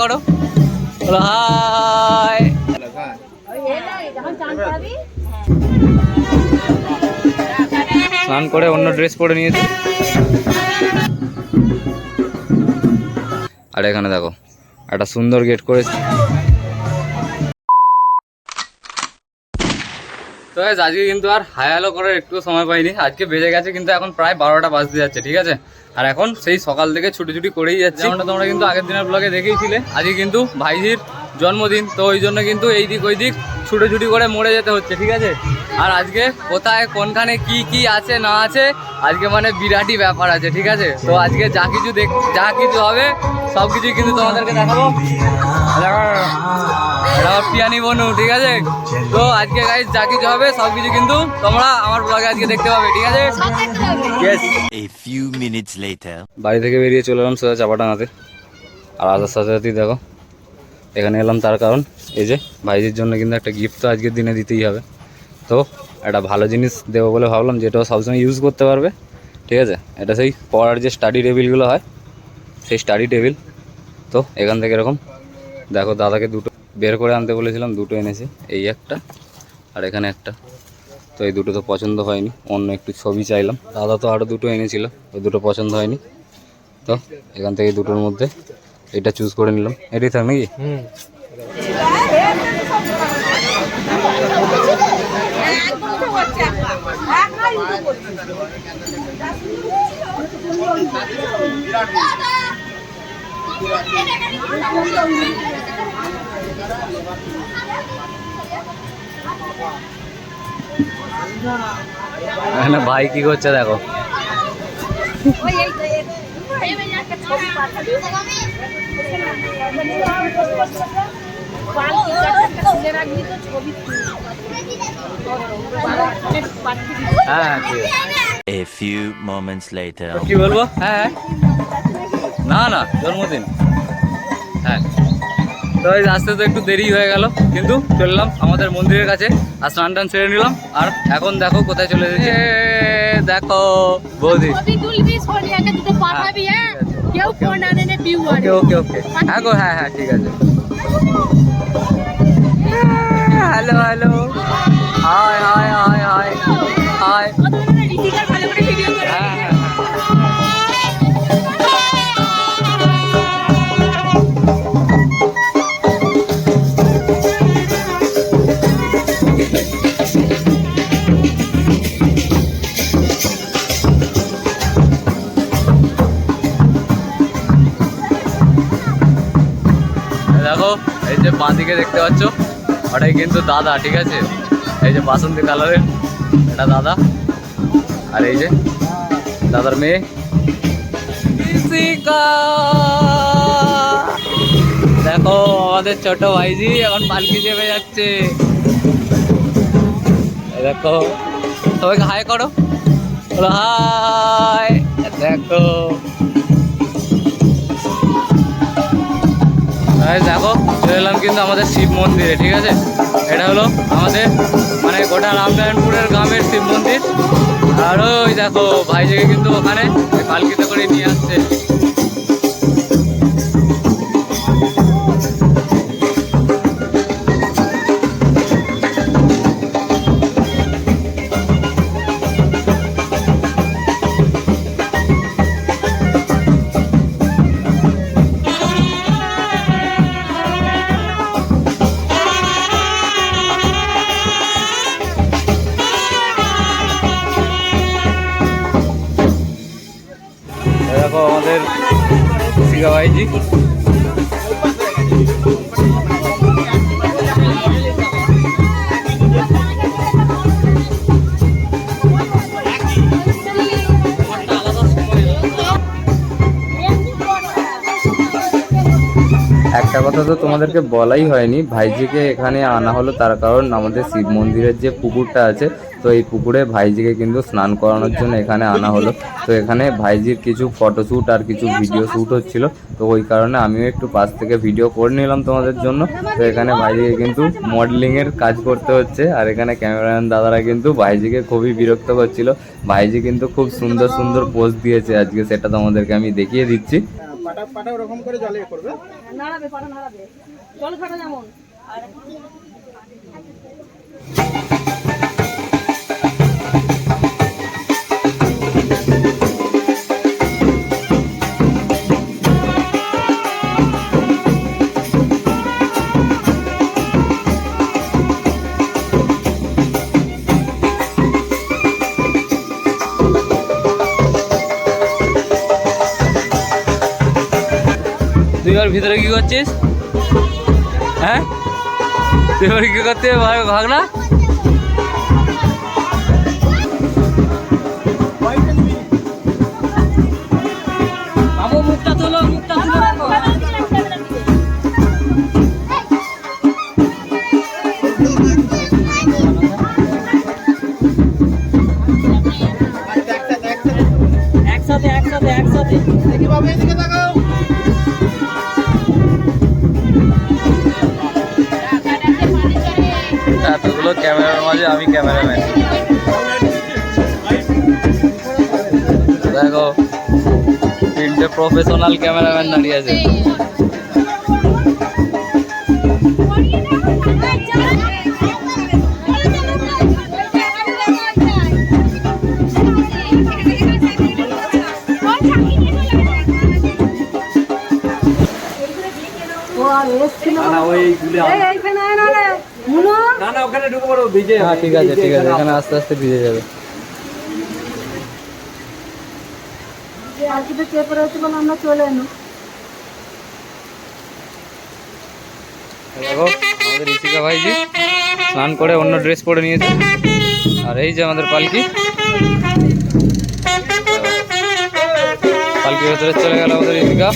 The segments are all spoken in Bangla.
করো। স্নান করে অন্য ড্রেস পরে নিয়েছি। আর এখানে দেখো একটা সুন্দর গেট করেছি। তো আজকে কিন্তু আর হায়ালো করার একটু সময় পাইনি। আজকে বেজে গেছে, কিন্তু এখন প্রায় বারোটা বাজতে যাচ্ছে, ঠিক আছে? আর এখন সেই সকাল থেকে ছুটি ছুটি করেই যাচ্ছে। যেমনটা তোমরা কিন্তু আগের দিনের ব্লগে দেখেইছিলে আজকে কিন্তু ভাইজির জন্মদিন, তো ওই জন্য কিন্তু এই দিক ওই দিক ছুটোছুটি করে মরে যেতে হচ্ছে, ঠিক আছে? আর আজকে কোথায়, কোনখানে কি কি আছে, না আছে, আজকে মানে বিরাটই ব্যাপার আছে, ঠিক আছে? তো আজকে যা কিছু দেখ, যা কিছু হবে সব কিছুই কিন্তু তোমাদেরকে দেখাবো। আমার পিয়ানি বনু ঠিক আছে? তো আজকে গাইজ যা কিছু হবে সব কিছু কিন্তু তোমরা আমার ব্লগে আজকে দেখতে পাবে ঠিক আছে? Yes. A few minutes later. বাড়ি থেকে বেরিয়ে চলে এলাম সোজা চাপাটাঙাতে আর আসার সাথে সাথেই দেখো এখানে এলাম তার কারণ এই যে ভাইজির জন্য কিন্তু একটা গিফট তো আজকের দিনে দিতেই হবে। তো একটা ভালো জিনিস দেবো বলে ভাবলাম যেটাও সবসময় ইউজ করতে পারবে ঠিক আছে? এটা সেই পড়ার যে স্টাডি টেবিলগুলো হয় সেই স্টাডি টেবিল তো এখান থেকে এরকম দেখো দাদাকে দুটো বের করে আনতে বলেছিলাম দুটো এনেছি এই একটা আর এখানে একটা। তো এই দুটো তো পছন্দ হয়নি অন্য একটু ছবি চাইলাম। দাদা তো আরও দুটো এনেছিল ওই দুটো পছন্দ হয়নি। তো এখান থেকে দুটোর মধ্যে এটা চুজ করে নিলাম। এটাই থাক নাকি? এখানে ভাই কি করছে দেখো ওই এই তো এই- এই মেয়ে একটা ছবি পাঠাবি। বালতি কাঠটা তুলে রাখবি তো ছবি তুলে। বালতি পাঠিয়ে দিবি। হ্যাঁ ঠিক আছে। A few moments later. কি বলবো হ্যাঁ না না জন্মদিন। হ্যাঁ। তো এই আসতে তো একটু দেরি হয়ে গেল কিন্তু চললাম আমাদের মন্দিরের কাছে। আর স্নান টান সেরে নিলাম। আর এখন দেখো কোথায় চলে এসেছি। দেখো। বৌদি। হ্যাঁ। কেউ ফোন আনে না বিউ ওকে ওকে ওকে। হ্যাঁ গো হ্যাঁ হ্যাঁ ঠিক আছে। Hello hello. Hi hi hi hi hi. হ্যাঁ হ্যাঁ হ্যাঁ। যে দেখতে পাচ্ছ? ওটাই কিন্তু দাদা, ঠিক আছে? এই যে বাসন্তী কালারের, এটা দাদা। আর এই যে দাদার মেয়ে। দেখো, আমাদের ছোট ভাইজি এখন পালকি চেপে যাচ্ছে। দেখো, সবাইকে হাই করো। হাই দেখো। দেখো চলে এলাম কিন্তু আমাদের শিব মন্দিরে, ঠিক আছে? এটা হলো আমাদের মানে গোটা রামনারায়ণপুরের গ্রামের শিব মন্দির। আর ওই দেখো, ভাইজিকে কিন্তু ওখানে পালকিতে করে নিয়ে আসছে। একটা কথা তো তোমাদেরকে বলাই হয়নি, ভাইজিকে এখানে আনা হলো তার কারণ আমাদের শিব মন্দিরের যে পুকুরটা আছে তো এই পুকুরে ভাইজিকে কিন্তু স্নান করানোর জন্য এখানে আনা হলো। তো এখানে ভাইজির কিছু ফটোশ্যুট আর কিছু ভিডিও শ্যুট হচ্ছিল। তো ওই কারণে আমিও একটু পাশ থেকে ভিডিও করে নিলাম তোমাদের জন্য। তো এখানে ভাইজিকে কিন্তু মডেলিংয়ের কাজ করতে হচ্ছে। আর এখানে ক্যামেরাম্যান দাদারা কিন্তু ভাইজিকে খুবই বিরক্ত করছিল। ভাইজি কিন্তু খুব সুন্দর সুন্দর পোজ দিয়েছে আজকে সেটা তোমাদেরকে আমি দেখিয়ে দিচ্ছি। পাটা পাটা ওরকম করে জলে করবে? নাড়াবে পাটা নাড়াবে। জল ফাটা যেমন। আর তুই ভিতরে কি করছিস? হ্যাঁ? তুই ওর কি করতে ভাগ- ভাগনা? দেখো তিনটে প্রফেশনাল ক্যামেরাম্যান দাঁড়িয়ে আছে হ্যাঁ ঠিক আছে ঠিক আছে এখানে আস্তে আস্তে ভিজে যাবে। তো চেপে রয়েছে বলে আমরা চলে এলো দেখো, আমাদের ঋষিকা ভাইজি স্নান করে অন্য ড্রেস পরে নিয়েছে। আর এই যে আমাদের পালকি। পালকির ভেতরে চলে গেল আমাদের ঋষিকা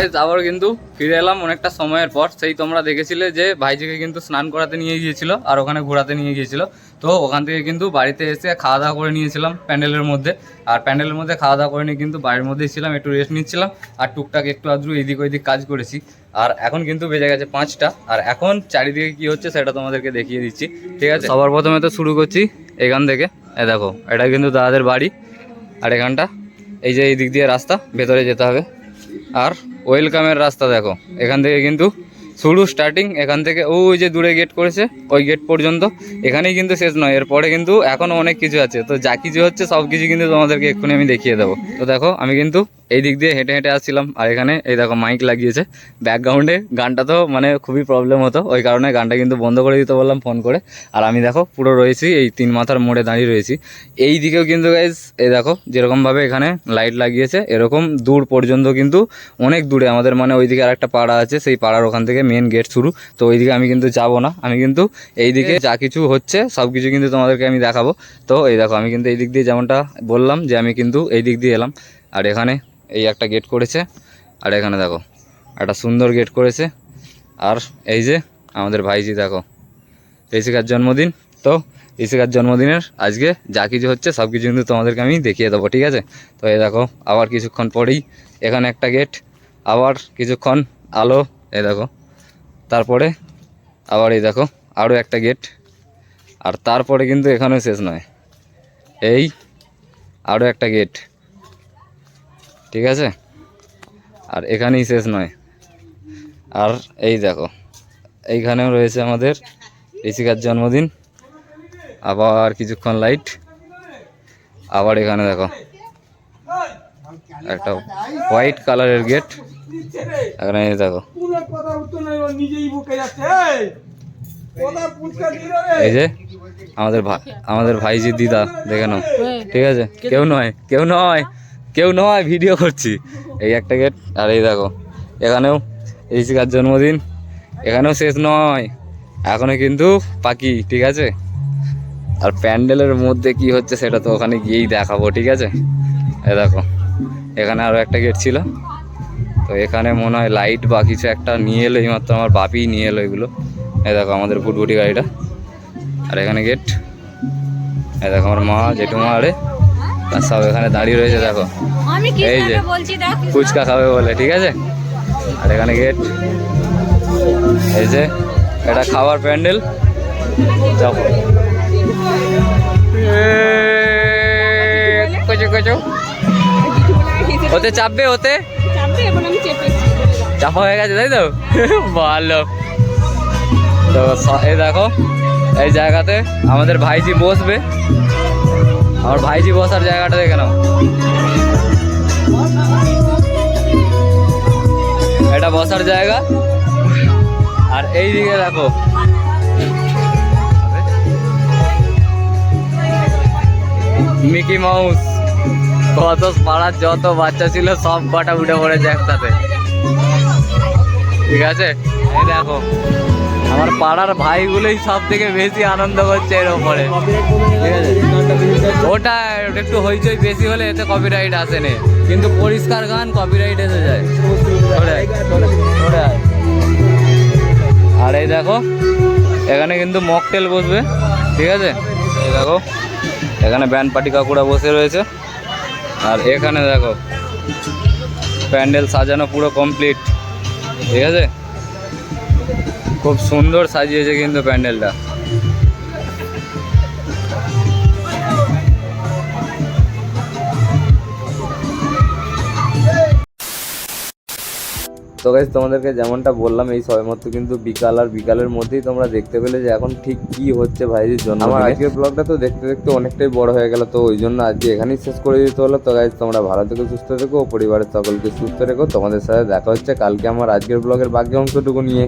guys, আবার কিন্তু ফিরে এলাম অনেকটা সময়ের পর। সেই তোমরা দেখেছিলে যে ভাইজিকে কিন্তু স্নান করাতে নিয়ে গিয়েছিল আর ওখানে ঘোরাতে নিয়ে গিয়েছিল। তো ওখান থেকে কিন্তু বাড়িতে এসে খাওয়া দাওয়া করে নিয়েছিলাম প্যান্ডেলের মধ্যে। আর প্যান্ডেলের মধ্যে খাওয়া দাওয়া করে নিয়ে কিন্তু বাড়ির মধ্যেই ছিলাম একটু রেস্ট নিচ্ছিলাম আর টুকটাক একটু আদ্রু এদিক ওইদিক কাজ করেছি। আর এখন কিন্তু বেজে গেছে পাঁচটা। আর এখন চারিদিকে কি হচ্ছে সেটা তোমাদেরকে দেখিয়ে দিচ্ছি। ঠিক আছে? সবার প্রথমে তো শুরু করছি এখান থেকে। এ দেখো এটা কিন্তু দাদাদের বাড়ি। আর এখানটা এই যে এই দিক দিয়ে রাস্তা ভেতরে যেতে হবে। আর ওয়েলকামের রাস্তা দেখো। এখান থেকে কিন্তু শুরু স্টার্টিং এখান থেকে ওই যে দূরে গেট করেছে, ওই গেট পর্যন্ত। এখানেই কিন্তু শেষ নয়, এরপরে কিন্তু এখনও অনেক কিছু আছে। তো যা কিছু হচ্ছে, সব কিছু কিন্তু তোমাদেরকে এক্ষুনি আমি দেখিয়ে দেবো। তো দেখো, আমি কিন্তু এই দিক দিয়ে হেঁটে হেঁটে আসছিলাম, আর এখানে এই দেখো মাইক লাগিয়েছে। ব্যাকগ্রাউন্ডে গানটা তো মানে খুবই প্রবলেম হতো, ওই কারণে গানটা কিন্তু বন্ধ করে দিতে বললাম ফোন করে। আর আমি দেখো, পুরো রয়েছি, এই তিন মাথার মোড়ে দাঁড়িয়ে রয়েছি। এই দিকেও কিন্তু গাইজ এই দেখো, যেরকমভাবে এখানে লাইট লাগিয়েছে, এরকম দূর পর্যন্ত কিন্তু অনেক দূরে, আমাদের মানে ওইদিকে আর একটা পাড়া আছে, সেই পাড়ার ওখান থেকে মেন গেট শুরু। তো ওইদিকে আমি কিন্তু যাব না। আমি কিন্তু এইদিকে যা কিছু হচ্ছে, সব কিছু কিন্তু তোমাদেরকে আমি দেখাবো। তো এই দেখো, আমি কিন্তু এই দিক দিয়ে যেমনটা বললাম যে আমি কিন্তু এই দিক দিয়ে এলাম। আর এখানে এই একটা গেট করেছে। আর এখানে দেখো, একটা সুন্দর গেট করেছে। আর এই যে আমাদের ভাইজি দেখো, ঋষিকার জন্মদিন। তো ঋষিকার জন্মদিনের আজকে যা কিছু হচ্ছে, সব কিছু কিন্তু তোমাদেরকে আমি দেখিয়ে দেবো, ঠিক আছে? তো এই দেখো, আবার কিছুক্ষণ পরেই এখানে একটা গেট আবার কিছুক্ষণ আলো, এই দেখো। তারপরে আবার এই দেখো আরও একটা গেট আর তারপরে কিন্তু এখানেও শেষ নয়। এই আরও একটা গেট ঠিক আছে? আর এখানেই শেষ নয়। আর এই দেখো, এইখানেও রয়েছে আমাদের ঋষিকার জন্মদিন। আবার কিছুক্ষণ লাইট আবার এখানে দেখো, একটা হোয়াইট কালারের গেট এখানে দেখো এই যে, আমাদের ভা- আমাদের ভাইজির দিদা, দেখে নাও। ঠিক আছে? কেউ নয় কেউ নয় কেউ নয় ভিডিও করছি। এই একটা গেট, আর এই দেখো, এখানেও ঋষিকার জন্মদিন, এখানেও শেষ নয়। এখনও কিন্তু বাকি ঠিক আছে? আর প্যান্ডেলের মধ্যে কি হচ্ছে সেটা তো ওখানে গিয়েই দেখাবো, ঠিক আছে? এ দেখো, এখানে আরও একটা গেট ছিল। তো এখানে মনে হয় লাইট বা কিছু একটা নিয়ে এলো এইমাত্র আমার বাপিই নিয়ে এলো এগুলো। এই দেখো আমাদের ফুটবুটি গাড়িটা। আর এখানে গেট এই দেখো আমার মা জেঠুমা আরে আর সব এখানে দাঁড়িয়ে রয়েছে দেখো। এই যে। ফুচকা খাবে বলে ঠিক আছে? আর এখানে গেট এই যে এটা খাবার প্যান্ডেল। যাব ওতে চাপবে ওতে চাপা হয়ে গেছে তাই তো? ভালো। তো এই দেখো এই জায়গাতে আমাদের ভাইজি বসবে। আমার ভাইজি বসার জায়গাটা দেখে নাও। এটা বসার জায়গা। আর এই দিকে দেখো। Mickey Mouse. কত পাড়ার যত বাচ্চা ছিল, সব কটা উঠে পড়েছে একসাথে। ঠিক আছে? এই দেখো, আমার পাড়ার ভাইগুলোই সব থেকে বেশি আনন্দ করছে এর ওপরে। ওটা একটু হইচই বেশি হলে এতে কপিরাইট আসে নে। কিন্তু পরিষ্কার গান কপিরাইট এসে যায়। আর এই দেখো, এখানে কিন্তু মকটেল বসবে। ঠিক আছে? দেখো, এখানে ব্যান্ড পার্টি কাকুরা বসে রয়েছে। আর এখানে দেখো প্যান্ডেল সাজানো পুরো কমপ্লিট ঠিক আছে? খুব সুন্দর সাজিয়েছে কিন্তু প্যান্ডেলটা। তো গাইজ তোমাদেরকে যেমনটা বললাম এই সবেমাত্র কিন্তু বিকাল আর বিকালের মধ্যেই তোমরা দেখতে পেলে যে এখন ঠিক কি হচ্ছে ভাইজির জন্য। আমার আজকের ব্লগটা তো দেখতে দেখতে অনেকটাই বড় হয়ে গেল তো ওই জন্য আজকে এখানেই শেষ করে দিতে হলো। তো গাইজ তোমরা ভালো থেকো সুস্থ থেকো ও পরিবারের সকলকে সুস্থ রেখো। তোমাদের সাথে দেখা হচ্ছে কালকে আমার আজকের ব্লগের বাকি অংশটুকু নিয়ে।